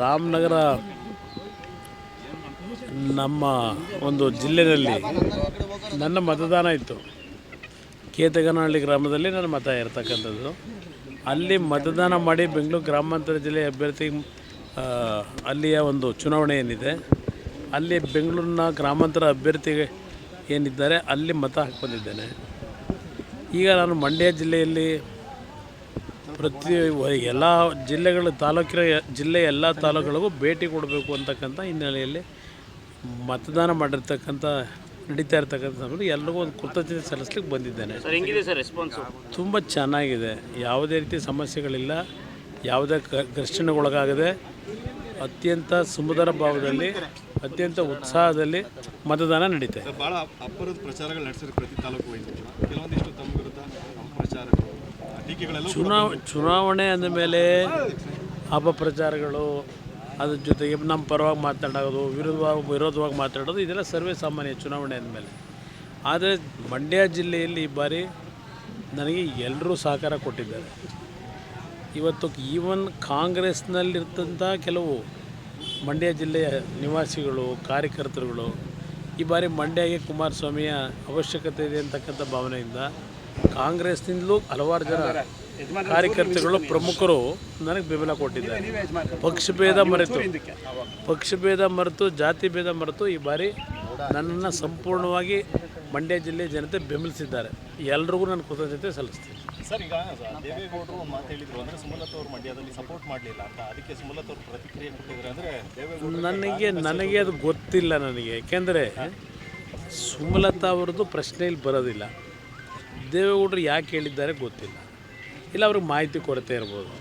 ರಾಮನಗರ ನಮ್ಮ ಒಂದು ಜಿಲ್ಲೆಯಲ್ಲಿ ನನ್ನ ಮತದಾನ ಇತ್ತು. ಕೇತಗನಹಳ್ಳಿ ಗ್ರಾಮದಲ್ಲಿ ನನ್ನ ಮತ ಇರತಕ್ಕಂಥದ್ದು. ಅಲ್ಲಿ ಮತದಾನ ಮಾಡಿ ಬೆಂಗಳೂರು ಗ್ರಾಮಾಂತರ ಜಿಲ್ಲೆ ಅಭ್ಯರ್ಥಿ ಅಲ್ಲಿಯ ಒಂದು ಚುನಾವಣೆ ಏನಿದೆ, ಅಲ್ಲಿ ಬೆಂಗಳೂರಿನ ಗ್ರಾಮಾಂತರ ಅಭ್ಯರ್ಥಿಗೆ ಏನಿದ್ದಾರೆ, ಅಲ್ಲಿ ಮತ ಹಾಕ್ಬಂದಿದ್ದೇನೆ. ಈಗ ನಾನು ಮಂಡ್ಯ ಜಿಲ್ಲೆಯಲ್ಲಿ ಪ್ರತಿ ಎಲ್ಲ ಜಿಲ್ಲೆಗಳ ತಾಲೂಕಿನ ಜಿಲ್ಲೆಯ ಎಲ್ಲ ತಾಲೂಕುಗಳಿಗೂ ಭೇಟಿ ಕೊಡಬೇಕು ಅಂತಕ್ಕಂಥ ಹಿನ್ನೆಲೆಯಲ್ಲಿ ಮತದಾನ ಮಾಡಿರ್ತಕ್ಕಂಥ ನಡೀತಾ ಇರ್ತಕ್ಕಂಥ ಸಮಯದಲ್ಲಿ ಎಲ್ರಿಗೂ ಒಂದು ಕೃತಜ್ಞತೆ ಸಲ್ಲಿಸ್ಲಿಕ್ಕೆ ಬಂದಿದ್ದೇನೆ. ಸರ್ ಹೆಂಗಿದೆ ಸರ್ ರೆಸ್ಪಾನ್ಸು ತುಂಬ ಚೆನ್ನಾಗಿದೆ. ಯಾವುದೇ ರೀತಿ ಸಮಸ್ಯೆಗಳಿಲ್ಲ. ಯಾವುದೇ ಕ ಘರ್ಷಣೆಗೊಳಗಾಗದೆ ಅತ್ಯಂತ ಸುಮಧುರ ಭಾವದಲ್ಲಿ ಅತ್ಯಂತ ಉತ್ಸಾಹದಲ್ಲಿ ಮತದಾನ ನಡೀತಾ ಇದೆ. ಭಾಳ ಅಪ್ಪರದ ಪ್ರಚಾರಗಳು ನಡೆಸಿದ್ರು ಪ್ರತಿ ತಾಲೂಕು ಕೆಲವೊಂದಿಷ್ಟು ತಮ್ಮ ವಿರುದ್ಧ ಚುನಾವ ಚುನಾವಣೆ ಅಂದಮೇಲೆ ಅಪಪ್ರಚಾರಗಳು ಅದ್ರ ಜೊತೆಗೆ ನಮ್ಮ ಪರವಾಗಿ ಮಾತಾಡೋದು ವಿರೋಧವಾಗಿ ವಿರೋಧವಾಗಿ ಮಾತಾಡೋದು ಇದೆಲ್ಲ ಸರ್ವೇ ಸಾಮಾನ್ಯ ಚುನಾವಣೆ ಅಂದಮೇಲೆ ಆದರೆ ಮಂಡ್ಯ ಜಿಲ್ಲೆಯಲ್ಲಿ ಈ ಬಾರಿ ನನಗೆ ಎಲ್ಲರೂ ಸಹಕಾರ ಕೊಟ್ಟಿದ್ದಾರೆ. ಇವತ್ತು ಈವನ್ ಕಾಂಗ್ರೆಸ್ನಲ್ಲಿರ್ತಂಥ ಕೆಲವು ಮಂಡ್ಯ ಜಿಲ್ಲೆಯ ನಿವಾಸಿಗಳು ಕಾರ್ಯಕರ್ತರುಗಳು ಈ ಬಾರಿ ಮಂಡ್ಯಗೆ ಕುಮಾರಸ್ವಾಮಿಯ ಅವಶ್ಯಕತೆ ಇದೆ ಅಂತಕ್ಕಂಥ ಭಾವನೆಯಿಂದ ಕಾಂಗ್ರೆಸ್ನಿಂದಲೂ ಹಲವಾರು ಜನ ಕಾರ್ಯಕರ್ತರುಗಳು ಪ್ರಮುಖರು ನನಗೆ ಬೆಂಬಲ ಕೊಟ್ಟಿದ್ದಾರೆ. ಪಕ್ಷಭೇದ ಮರೆತು ಪಕ್ಷಭೇದ ಮರೆತು ಜಾತಿ ಭೇದ ಮರೆತು ಈ ಬಾರಿ ನನ್ನನ್ನು ಸಂಪೂರ್ಣವಾಗಿ ಮಂಡ್ಯ ಜಿಲ್ಲೆ ಜನತೆ ಬೆಂಬಲಿಸಿದ್ದಾರೆ. ಎಲ್ರಿಗೂ ನಾನು ಕೃತಜ್ಞತೆ ಸಲ್ಲಿಸ್ತೀನಿ. ಸರ್ ಈಗ ದೇವೇಗೌಡರು ಮಾತು ಹೇಳಿದ್ರು ಅಂದ್ರೆ ಸುಮಲತಾ ಅವರು ಮಂಡ್ಯದಲ್ಲಿ ಸಪೋರ್ಟ್ ಮಾಡಲಿಲ್ಲ ಅಂತ. ಅದಕ್ಕೆ ಸುಮಲತಾ ಅವರು ಪ್ರತಿಕ್ರಿಯೆ ಕೊಟ್ಟಿದ್ರು ಅಂದ್ರೆ ನನಗೆ ನನಗೆ ಅದು ಗೊತ್ತಿಲ್ಲ ನನಗೆ. ಏಕೆಂದರೆ ಸುಮಲತಾ ಅವ್ರದ್ದು ಪ್ರಶ್ನೆಯಲ್ಲಿ ಬರೋದಿಲ್ಲ. ದೇವೇಗೌಡರು ಯಾಕೆ ಹೇಳಿದ್ದಾರೆ ಗೊತ್ತಿಲ್ಲ. ಇಲ್ಲ, ಅವ್ರಿಗೆ ಮಾಹಿತಿ ಕೊರತೆ ಇರ್ಬೋದು.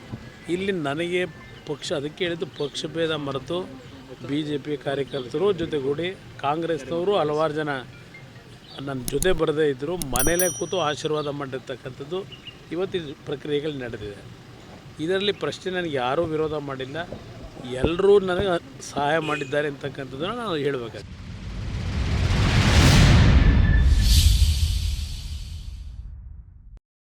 ಇಲ್ಲಿ ನನಗೆ ಪಕ್ಷ, ಅದಕ್ಕೆ ಹೇಳಿದ್ದು ಪಕ್ಷಭೇದ ಮರೆತು ಬಿ ಜೆ ಪಿ ಕಾರ್ಯಕರ್ತರು ಜೊತೆಗೂಡಿ ಕಾಂಗ್ರೆಸ್ನವರು ಹಲವಾರು ಜನ ನನ್ನ ಜೊತೆ ಬರದೇ ಇದ್ದರು ಮನೇಲೇ ಕೂತು ಆಶೀರ್ವಾದ ಮಾಡಿರ್ತಕ್ಕಂಥದ್ದು ಇವತ್ತಿನ ಪ್ರಕ್ರಿಯೆಗಳು ನಡೆದಿದೆ. ಇದರಲ್ಲಿ ಪ್ರಶ್ನೆ ನನಗೆ ಯಾರೂ ವಿರೋಧ ಮಾಡಿಲ್ಲ. ಎಲ್ಲರೂ ನನಗೆ ಸಹಾಯ ಮಾಡಿದ್ದಾರೆ ಅಂತಕ್ಕಂಥದ್ದನ್ನು ನಾನು ಹೇಳಬೇಕಾಗ್ತದೆ